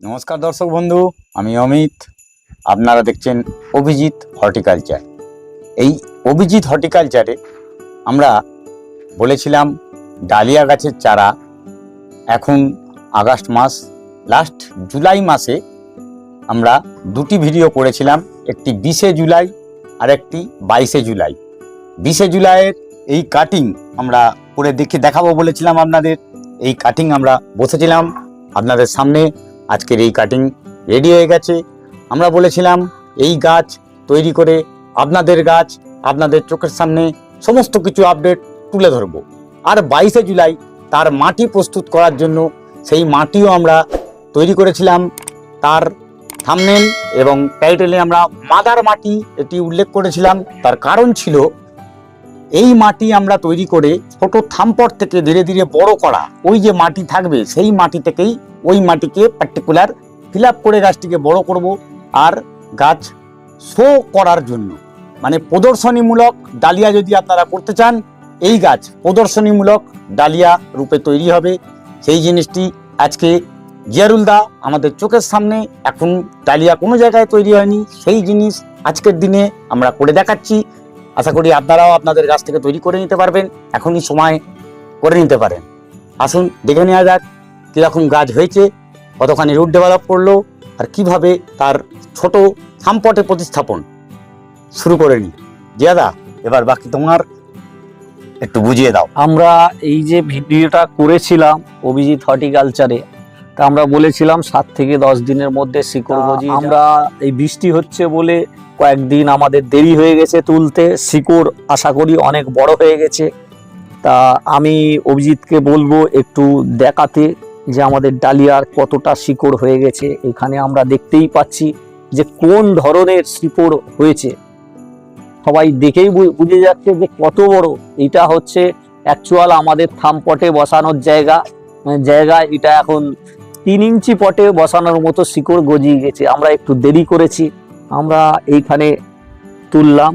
নমস্কার দর্শক বন্ধু, আমি অমিত। আপনারা দেখছেন অভিজিৎ হর্টিকালচার। এই অভিজিৎ হর্টিকালচারে আমরা বলেছিলাম ডালিয়া গাছের চারা এখন আগস্ট মাস, লাস্ট জুলাই মাসে আমরা দুটি ভিডিও করেছিলাম, একটি বিশে জুলাই আর একটি বাইশে জুলাই। বিশে জুলাইয়ের এই কাটিং আমরা করে দেখে দেখাবো বলেছিলাম আপনাদের। এই কাটিং আমরা বসেছিলাম আপনাদের সামনে। আজকের এই কাটিং রেডি হয়ে গেছে। আমরা বলেছিলাম, এই গাছ তৈরি করে আপনাদের গাছ, আপনাদের চোখের সামনে সমস্ত কিছু আপডেট তুলে ধরব। আর বাইশে জুলাই তার মাটি প্রস্তুত করার জন্য সেই মাটিও আমরা তৈরি করেছিলাম। তার থামনেল এবং টাইটেলে আমরা মাদার মাটি এটি উল্লেখ করেছিলাম। তার কারণ ছিল, এই মাটি আমরা তৈরি করে ছোট থাম্পট থেকে ধীরে ধীরে বড় করা। ওই যে মাটি থাকবে, সেই মাটি থেকেই ওই মাটিকে পার্টিকুলার ফিল করে গাছটিকে বড় করব আর গাছ শো করার জন্য। মানে প্রদর্শনীমূলক ডালিয়া যদি আপনারা করতে চান, এই গাছ প্রদর্শনীমূলক ডালিয়া রূপে তৈরি হবে। সেই জিনিসটি আজকে জিয়ারুলদা আমাদের চোখের সামনে, এখন ডালিয়া কোনো জায়গায় তৈরি হয়নি। সেই জিনিস আজকের দিনে আমরা করে দেখাচ্ছি। আশা করি আপনারাও আপনাদের গাছ থেকে তৈরি করে নিতে পারবেন। এখনই সময় করে নিতে পারেন। আসুন, দেখে নেওয়া যাক। কীরকম গাছ হয়েছে কতখানি রুট ডেভেলপ করল আর কীভাবে তার ছোট থামপটে প্রতিস্থাপন শুরু করে নি। জিয়াদা এবার বাকি তোমার একটু বুঝিয়ে দাও। আমরা এই যে ভিডিওটা করেছিলাম অভিজিৎ হর্টিকালচারে তা আমরা বলেছিলাম সাত থেকে দশ দিনের মধ্যে শিকড় আমরা এই বৃষ্টি হচ্ছে বলে কয়েকদিন আমাদের দেরি হয়ে গেছে তুলতে শিকড় আশা করি অনেক বড় হয়ে গেছে। তা আমি অভিজিৎকে বলব একটু দেখাতে যে আমাদের ডালিয়ার কতটা শিকড় হয়ে গেছে, এখানে আমরা দেখতেই পাচ্ছি যে কোন ধরনের শিকড় হয়েছে। সবাই দেখেই বুঝে যাচ্ছে যে কত বড়। এটা হচ্ছে অ্যাকচুয়াল আমাদের থাম পটে বসানোর জায়গা। জায়গা এটা এখন তিন ইঞ্চি পটে বসানোর মতো শিকড় গজিয়ে গেছে। আমরা একটু দেরি করেছি। আমরা এইখানে তুললাম।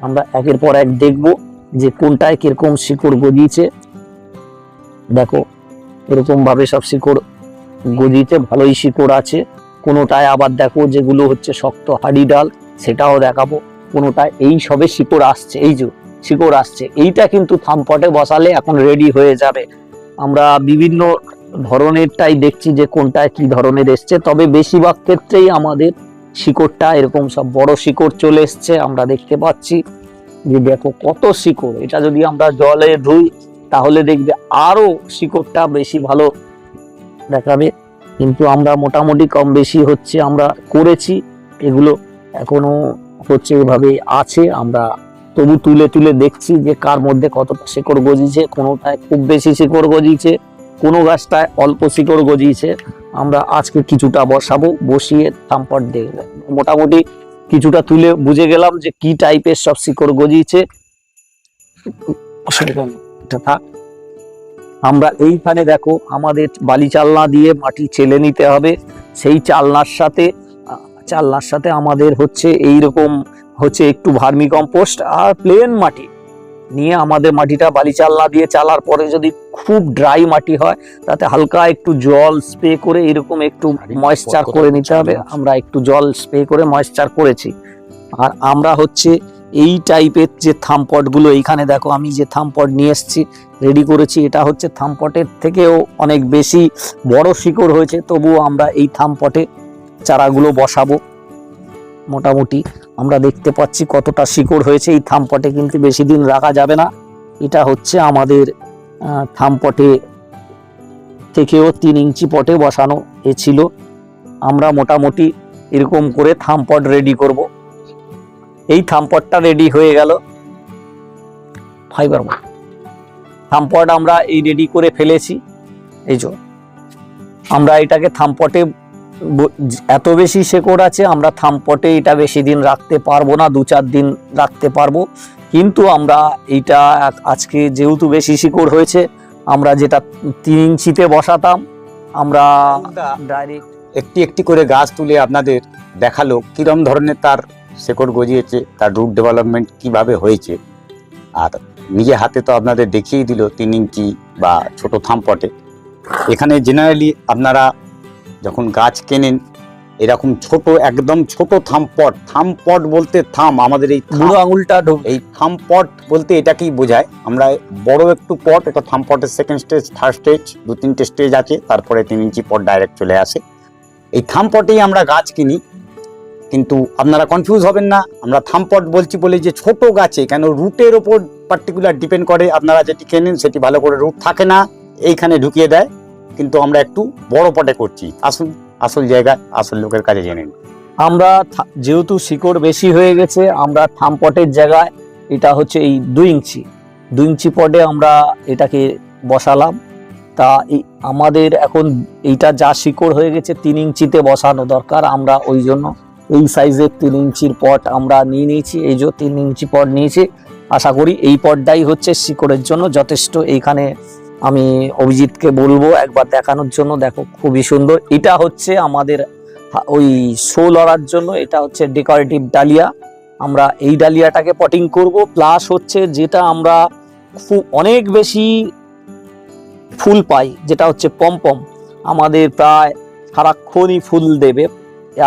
আমরা একের পর এক দেখব যে কোনটায় কীরকম শিকড় গজিয়েছে। দেখো। এরকম ভাবে সব শিকড় গদিতে ভালোই শিকড় আছে। কোনোটায় আবার দেখো যেগুলো হচ্ছে শক্ত হাড়ি ডাল, সেটাও দেখাবো। কোনোটায় এই সবে শিকড় আসছে, এই যে শিকড় আসছে, এইটা কিন্তু থামপটে বসালে এখন রেডি হয়ে যাবে। আমরা বিভিন্ন ধরনেরটাই দেখছি যে কোনটায় কি ধরনের এসছে, তবে বেশিরভাগ ক্ষেত্রেই আমাদের শিকড়টা এরকম সব বড় শিকড় চলে এসছে, আমরা দেখতে পাচ্ছি। যে দেখো কত শিকড়, এটা যদি আমরা জলে ধুই তাহলে দেখবে আরও শিকড়টা বেশি ভালো দেখাবে। কিন্তু আমরা মোটামুটি কম বেশি হচ্ছে আমরা করেছি, এগুলো এখনও হচ্ছে এভাবে আছে। আমরা তবু তুলে তুলে দেখছি যে কার মধ্যে কতটা শিকড় গজিয়েছে, কোনোটায় খুব বেশি শিকড় গজিয়েছে, কোনো গাছটায় অল্প শিকড় গজিয়েছে। আমরা আজকে কিছুটা বসাবো, বসিয়ে তাম্পট দেখব মোটামুটি কিছুটা তুলে বুঝে গেলাম যে কি টাইপের সব শিকড় গজিয়েছে। এটা থাক। আমরা এইখানে দেখো আমাদের বালি চালনা দিয়ে মাটি চেলে নিতে হবে। সেই চালনার সাথে চালনার সাথে আমাদের হচ্ছে এই রকম হচ্ছে একটু ভার্মি কম্পোস্ট আর প্লেন মাটি নিয়ে আমাদের মাটিটা বালি চালনা দিয়ে চালার পরে যদি খুব ড্রাই মাটি হয় তাতে হালকা একটু জল স্প্রে করে এরকম একটু ময়েশ্চার করে নিতে হবে। আমরা একটু জল স্প্রে করে ময়েশ্চার করেছি। আর আমরা হচ্ছে এই টাইপের যে থামপটগুলো, এইখানে দেখো আমি যে থামপট নিয়ে এসেছি রেডি করেছি, এটা হচ্ছে থামপটের থেকেও অনেক বেশি বড় শিকড় হয়েছে, তবুও আমরা এই থামপটে চারাগুলো বসাবো। মোটামুটি আমরা দেখতে পাচ্ছি কতটা শিকড় হয়েছে, এই থামপটে কিন্তু বেশি দিন রাখা যাবে না। এটা হচ্ছে আমাদের থামপটে থেকেও তিন ইঞ্চি পটে বসানো এ ছিল। আমরা মোটামুটি এরকম করে থামপট রেডি করব। এই থাম্পটটা রেডি হয়ে গেল। ফাইবার থামপট আমরা এই রেডি করে ফেলেছি। এই যে আমরা এটাকে থামপটে এত বেশি শেকড় আছে আমরা থামপটে এটা বেশি দিন রাখতে পারব না দু চার দিন রাখতে পারব। কিন্তু আমরা এইটা আজকে যেহেতু বেশি শিকড় হয়েছে আমরা যেটা তিন ইঞ্চিতে বসাতাম আমরা ডাইরেক্ট একটি একটি করে গাছ তুলে আপনাদের দেখাল কিরম ধরনের তার শেকড় গজিয়েছে তার রুট ডেভেলপমেন্ট কীভাবে হয়েছে। আর নিজে হাতে তো আপনাদের দেখিয়ে দিল তিন ইঞ্চি বা ছোট থামপটে। এখানে জেনারেলি আপনারা যখন গাছ কেনেন এরকম ছোট একদম ছোট থাম পট থাম পট বলতে থাম আমাদের এই বুড়ো আঙুলটা ঢোক এই থাম পট বলতে এটাকেই বোঝায়। আমরা বড় একটু পট এটা থাম পটের সেকেন্ড স্টেজ থার্ড স্টেজ দু তিনটে স্টেজ আছে তারপরে তিন ইঞ্চি পট ডাইরেক্ট চলে আসে। এই থাম পটেই আমরা গাছ কিনি। কিন্তু আপনারা কনফিউজ হবেন না। আমরা থাম পট বলছি বলে যে ছোট গাছে কেন রুটের ওপর পার্টিকুলার ডিপেন্ড করে, আপনারা যেটি কেনেন সেটি ভালো করে রুট থাকে না, এইখানে ঢুকিয়ে দেয়। কিন্তু আমরা একটু বড় পটে করছি। আসুন, আসল জায়গা, আসল লোকের কাছে জেনে আমরা যেহেতু শিকড় বেশি হয়ে গেছে, আমরা থাম পটের জায়গায় এটা হচ্ছে এই দুই ইঞ্চি। দুই ইঞ্চি পটে আমরা এটাকে বসালাম। তা আমাদের এখন এইটা যা শিকড় হয়ে গেছে, তিন ইঞ্চিতে বসানো দরকার আমরা ওই জন্য। এই সাইজের তিন ইঞ্চির পট আমরা নিয়ে নিয়েছি, এই যে তিন ইঞ্চি পট নিয়েছি। আশা করি এই পটটাই হচ্ছে শিকড়ের জন্য যথেষ্ট। এইখানে আমি অভিজিৎকে বলব একবার দেখানোর জন্য, দেখো খুবই সুন্দর। এটা হচ্ছে আমাদের ওই শো লড়ার জন্য, এটা হচ্ছে ডেকোরেটিভ ডালিয়া। আমরা এই ডালিয়াটাকে পটিং করব। প্লাস হচ্ছে যেটা আমরা খুব অনেক বেশি ফুল পাই, যেটা হচ্ছে পমপম আমাদের প্রায় সারাক্ষণই ফুল দেবে।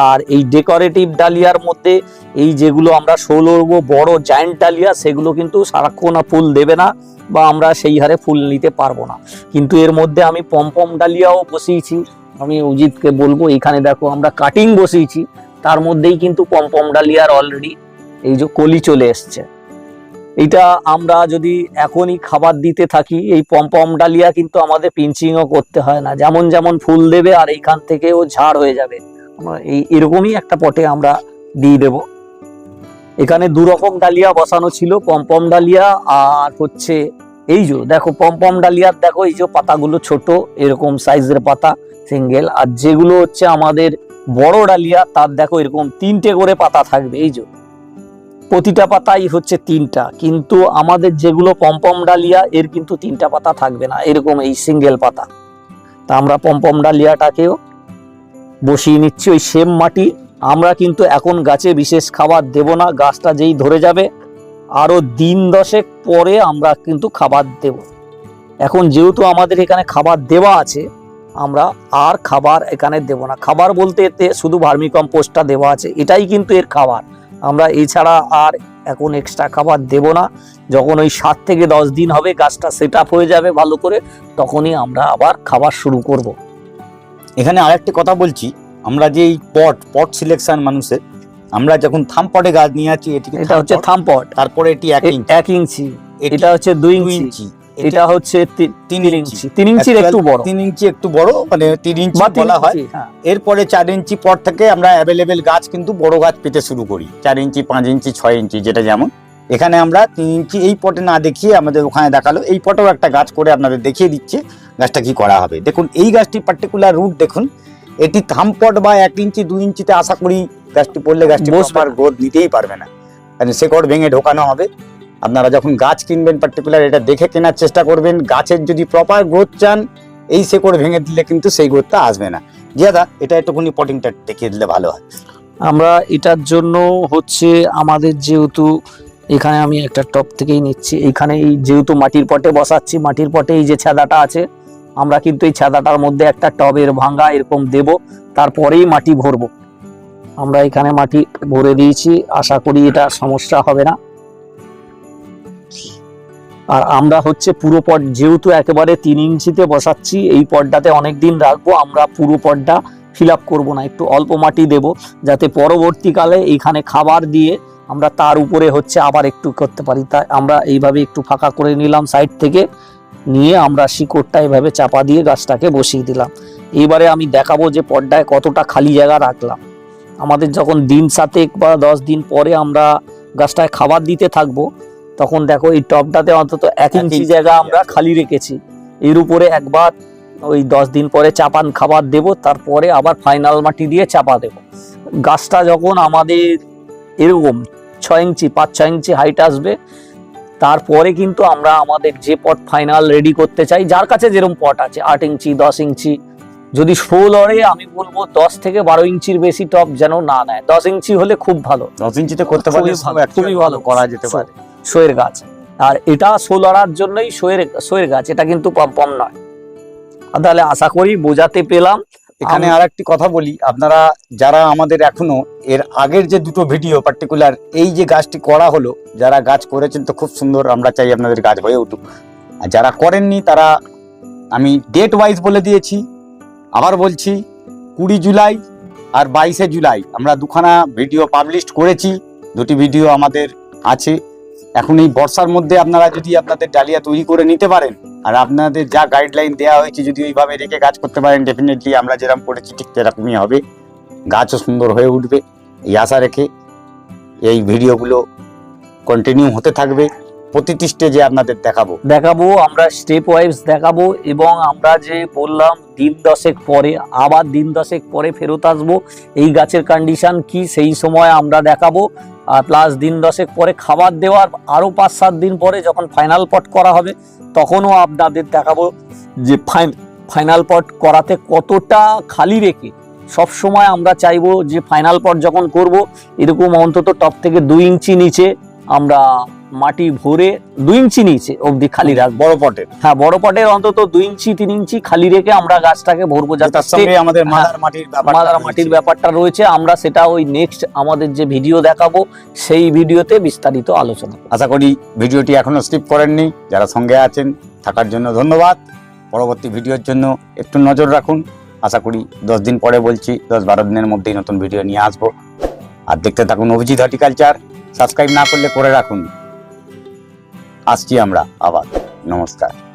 আর এই ডেকোরেটিভ ডালিয়ার মধ্যে এই যেগুলো আমরা ষোলো বড় জায়েন্ট ডালিয়া, সেগুলো কিন্তু সারাক্ষণ ফুল দেবে না বা আমরা সেই হারে ফুল নিতে পারব না। কিন্তু এর মধ্যে আমি পমপম ডালিয়াও বসিয়েছি। আমি অজিতকে বলব, এখানে দেখো আমরা কাটিং বসিয়েছি, তার মধ্যেই কিন্তু পমপম ডালিয়ার অলরেডি এই যে কলি চলে এসছে। এটা আমরা যদি এখনই খাবার দিতে থাকি, এই পমপম ডালিয়া কিন্তু আমাদের পিঞ্চিংও করতে হয় না। যেমন যেমন ফুল দেবে আর এইখান থেকেও ঝাড় হয়ে যাবে। এই এরকমই একটা পটে আমরা দিয়ে দেব। এখানে দু রকম ডালিয়া বসানো ছিল পম্পম ডালিয়া আর হচ্ছে এই যে, দেখো পম্পম ডালিয়ার দেখো, এই যে পাতাগুলো ছোট, এরকম সাইজের পাতা, সিঙ্গেল। আর যেগুলো হচ্ছে আমাদের বড় ডালিয়া, তার দেখো এরকম তিনটে করে পাতা থাকবে, এই যে। প্রতিটা পাতাই হচ্ছে তিনটা, কিন্তু আমাদের যেগুলো পম্পম ডালিয়া, এর কিন্তু তিনটা পাতা থাকবে না, এরকম এই সিঙ্গেল পাতা। তা আমরা পম্পম ডালিয়াটাকেও বসিয়ে নিচ্ছি ওই সেম মাটি। আমরা কিন্তু এখন গাছে বিশেষ খাবার দেব না, গাছটা যেই ধরে যাবে, আরও দিন দশেক পরে আমরা কিন্তু খাবার দেব। এখন যেহেতু আমাদের এখানে খাবার দেওয়া আছে, আমরা আর খাবার এখানে দেব না। খাবার বলতে এতে শুধু ভার্মি কম্পোস্টটা দেওয়া আছে, এটাই কিন্তু এর খাবার। আমরা এছাড়া আর এখন এক্সট্রা খাবার দেব না। যখন ওই সাত থেকে দশ দিন হবে গাছটা সেট হয়ে যাবে ভালো করে, তখনই আমরা আবার খাবার শুরু করব। এখানে আরেকটি কথা বলছি আমরা যে এই পট পট সিলেকশন মানুষের আমরা যখন থাম পটে গাছ নিয়ে আছি এটি এটা হচ্ছে থামপট তারপরে এটি এক ইঞ্চি। এক ইঞ্চি। এটা হচ্ছে দুই ইঞ্চি। এটা হচ্ছে তিন ইঞ্চি। তিন ইঞ্চির একটু বড়। তিন ইঞ্চি একটু বড় মানে তিন ইঞ্চি বলা হয়। হ্যাঁ। এরপরে চার ইঞ্চি পর থেকে আমরা অ্যাভেলেবেল গাছ কিন্তু বড় গাছ পেতে শুরু করি। চার ইঞ্চি পাঁচ ইঞ্চি ছয় ইঞ্চি যেটা যেমন। এখানে আমরা তিন ইঞ্চি এই পটে না দেখিয়ে আমাদের ওখানে দেখাল। এই পটেও একটা গাছ করে আপনাদের দেখিয়ে দিচ্ছে। গাছটা কি করা হবে? দেখুন এই গাছটি পার্টিকুলার রুট দেখুন এটি থামপট বা এক ইঞ্চি দুই ইঞ্চিতে আশা করি গাছটি পড়লে গাছটি বসবে প্রপার গ্রোথ নিতেই পারবে না। কারণ শেকড় ভেঙে ঢোকানো হবে। আপনারা যখন গাছ কিনবেন পার্টিকুলার এটা দেখে কেনার চেষ্টা করবেন। গাছের যদি প্রপার গ্রোথ চান এই শেকড় ভেঙে দিলে কিন্তু সেই গ্রোথটা আসবে না। জিয়াদা এটা একটুখানি পটিংটা দেখিয়ে দিলে ভালো হয়। আমরা এটার জন্য হচ্ছে আমাদের যেহেতু এখানে আমি একটা টপ থেকেই নিচ্ছি। এখানে এই যেহেতু মাটির পটে বসাচ্ছি মাটির পটে এই যে ছাদাটা আছে আমরা কিন্তু এই ছাদাটার মধ্যে একটা টবের ভাঙ্গা এরকম দেব, তারপরেই মাটি ভরবো। আমরা এখানে মাটি ভরে দিয়েছি, আশা করি এটা সমস্যা হবে না। আর আমরা হচ্ছে পুরো পট যেহেতু একেবারে তিন ইঞ্চিতে বসাচ্ছি, এই পটটাতে অনেক দিন রাখব, আমরা পুরো পটটা ফিল আপ করব না, একটু অল্প মাটি দেব, যাতে পরবর্তীকালে এইখানে খাবার দিয়ে আমরা তার উপরে হচ্ছে আবার একটু করতে পারি। তাই আমরা এইভাবে একটু ফাঁকা করে নিলাম সাইড থেকে। নিয়ে আমরা শিকড়টা এভাবে চাপা দিয়ে গাছটাকে বসিয়ে দিলাম। এবারে আমি দেখাবো যে পর্দায় কতটা খালি জায়গা রাখলাম। আমাদের যখন দিন সাতেক বা দশ দিন পরে আমরা গাছটায় খাবার দিতে থাকব তখন দেখো এই টবটাতে অন্তত এক ইঞ্চি জায়গা আমরা খালি রেখেছি। এর উপরে একবার ওই দশ দিন পরে চাপান খাবার দেব তারপরে আবার ফাইনাল মাটি দিয়ে চাপা দেব। গাছটা যখন আমাদের এরকম ছয় ইঞ্চি পাঁচ ছয় ইঞ্চি হাইট আসবে তারপরে কিন্তু আমরা আমাদের যে পট ফাইনাল রেডি করতে চাই যার কাছে যেরকম পট আছে আট ইঞ্চি দশ ইঞ্চি। যদি শো লড়ে আমি বলব দশ থেকে বারো ইঞ্চির বেশি টপ যেন না নেয়। দশ ইঞ্চি হলে খুব ভালো। দশ ইঞ্চিতে করতে পারলে খুবই ভালো। করা যেতে পারে। শোয়ের গাছ। আর এটা শো লড়ার জন্যই শোয়ের শোয়ের গাছ এটা কিন্তু পম নয়। তাহলে আশা করি বোঝাতে পেলাম। এখানে আর একটি কথা বলি। আপনারা যারা আমাদের এখনও এর আগের যে দুটো ভিডিও পার্টিকুলার এই যে গাছটি করা হলো যারা গাছ করেছেন তো খুব সুন্দর আমরা চাই আপনাদের গাছ হয়ে উঠুক। আর যারা করেননি তারা আমি ডেট ওয়াইজ বলে দিয়েছি। আবার বলছি কুড়ি জুলাই আর বাইশে জুলাই আমরা দুখানা ভিডিও পাবলিশ করেছি। দুটি ভিডিও আমাদের আছে। এখন এই বর্ষার মধ্যে আপনারা যদি আপনাদের ডালিয়া তৈরি করে নিতে পারেন আর আপনাদের যা গাইডলাইন দেওয়া হয়েছে, যদি ওইভাবে রেখে গাছ করতে পারেন ডেফিনেটলি আমরা যেরকম করেছি, ঠিক সেরকমই হবে। গাছও সুন্দর হয়ে উঠবে, এই আশা রেখে এই ভিডিওগুলো কন্টিনিউ হতে থাকবে। প্রতিটি স্টেজে আপনাদের দেখাবো। দেখাবো, আমরা স্টেপ ওয়াইজ দেখাবো এবং আমরা যে বললাম, দিন দশেক পরে, আবার দিন দশেক পরে ফেরত আসব। এই গাছের কন্ডিশন কি, সেই সময় আমরা দেখাবো। প্লাস দিন দশেক পরে খাবার দেওয়ার আরও পাঁচ সাত দিন পরে যখন ফাইনাল পট করা হবে, তখনও আপনাদের দেখাবো যে ফাইনাল পট করাতে কতটা খালি রেখে সব সময় আমরা চাইব যে ফাইনাল পট যখন করব, এরকম অন্তত টপ থেকে দুই ইঞ্চি নিচে আমরা মাটি ভরে দুই ইঞ্চি নিচে অবধি খালি রাখ বড় পটের হ্যাঁ বড় পটের অন্তত দুই ইঞ্চি তিন ইঞ্চি খালি রেখে আমরা গাছটাকে ভরবো যাতে আমাদের মাদার মাটির ব্যাপারটা রয়েছে। মাটির ব্যাপারটা রয়েছে। আমরা সেটা ওই নেক্সট আমাদের যে ভিডিও দেখাবো সেই ভিডিওতে বিস্তারিত আলোচনা আশা করি ভিডিওটি এখনও স্কিপ করেননি। যারা সঙ্গে আছেন থাকার জন্য ধন্যবাদ। পরবর্তী ভিডিওর জন্য একটু নজর রাখুন। আশা করি দশ দিন পরে বলছি দশ বারো দিনের মধ্যেই নতুন ভিডিও নিয়ে আসব। আর দেখতে থাকুন অভিজিৎ হর্টিকালচার। সাবস্ক্রাইব না করলে করে রাখুন। আসছি আমরা আবার। নমস্কার।